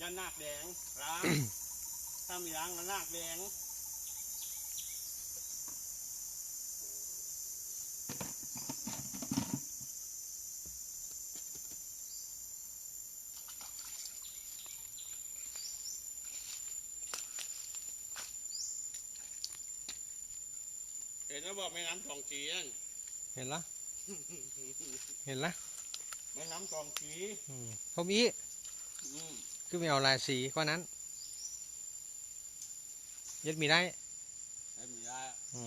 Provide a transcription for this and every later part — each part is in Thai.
ยันนาคแดงล้างถ้ามีล้างก็นาคแดงเห็นแล้วบอกแม่น้ำสองสีนั่นเห็นละ เห็นละแม่น้ำสองสีอืมผมอีอืม คือไม่เอาลายสีกว่านั้นยึดมีได้ไอ้มีได้อ๋อ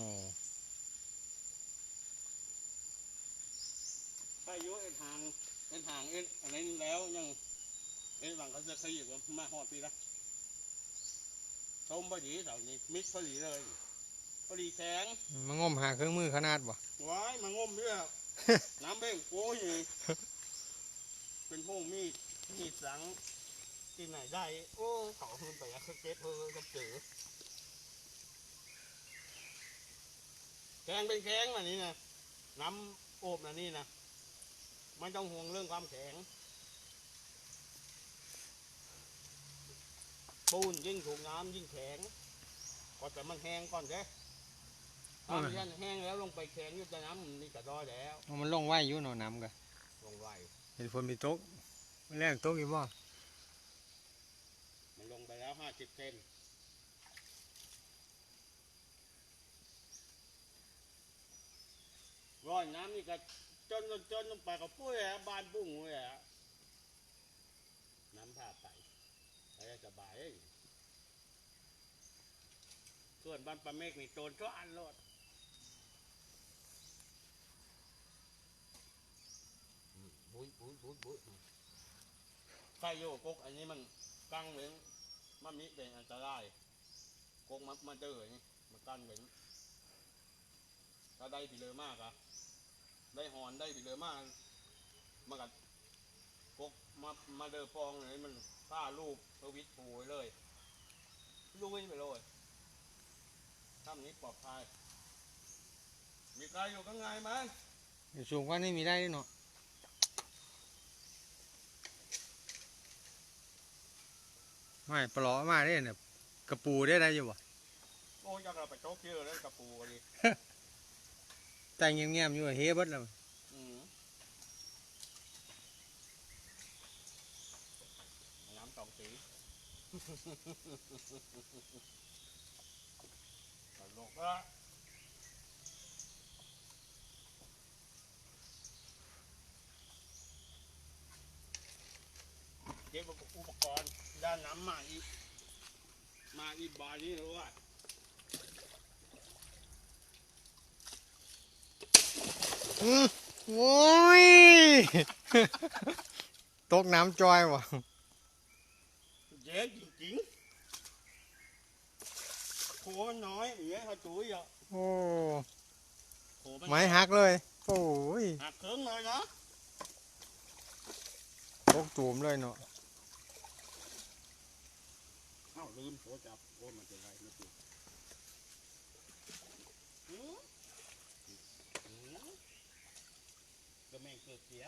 ถ้าอายุเอ็นห่างเอ็นห่างเอ็นอันนี้แล้วยังเอ็นหลังเขาจะขยับมาหอดปีละต้มพอดีเสาร์นี้มิดพอดีเลยพอดีแข็งมางมหาเครื่องมือขนาดบ่ไว้มางมเรื่องน้ำเบ้งโป้ยเป็นพวกมีดมีดสัง ที่ไหนได้ โอ้เขาขึ้นไปอะคือเก็บเพิ่มก็เจอแข็งเป็นแข็งอันนี้นะน้ำโอบอันนี้นะไม่ต้องห่วงเรื่องความแข็งปูนยิ่งถูกน้ำยิ่งแข็งก็แต่มันแห้งก่อนเด้ถ้ามันแห้งแล้วลงไปแข็งอยู่แต่น้ำนี่ก็ด้อยแล้วเอามันลงไว้อยู่เนอน้ำกะลงไวเห็นฝนมีตกแรกตกอีกบ่ มันลงไปแล้วห้าสิบเซนร้อยน้ำนี่ก็จนจนจนลงไปกับปุ้ยอะบานบุ้งเลยอะน้ำพาไปไปได้สบายเองส่วนบ้านปลาเมฆนี่โจรก็อันรถอืมบุ้ยบุ้ยบุ้ยบุ้ยใครโยกกอันนี้มัน กั้งเหมือนมันมีเป็นอันตรายกกมันมันเจอนี่มันกั้นเหมือนถ้าได้ผีเลยมากอะได้หอนได้ผีเลยมากมันกัดกกมามาเดินปองเลยมันฆ่าลูกทวิตปูเลยลุยไปเลยทำนี้ปลอดภัยมีใครอยู่ข้างในไหมอยู่สูงกว่านี้มีได้ด้วยเนาะ ไม่ปลอมาได้เนี่ยกระปูได้ได้อยู่บ่โอ้ยยังเราไปโจ๊กเยอะเลยกับปูกันดิแต่เงียบๆอยู่อะเฮ้เบิดแล้วอืมน้ำสองสีตลกละเก็บอุปกรณ์ ด้านน้ำมาอีก มาอีกบานนี้เลยว่าอืมโอ้ย ตกน้ำจอยว่ะเจ๊จริงๆโขมันน้อยอย่างเงี้ยเขาจุ้ยอะโอ้โขมันไม้หักเลย โอ้ยหักเครื่องเลยนะตกตูมเลยเนาะ เอ้า ลืมโทรจับโอ้มันจะไรไม่ถูกหือหือก็แม่งเกิดเสีย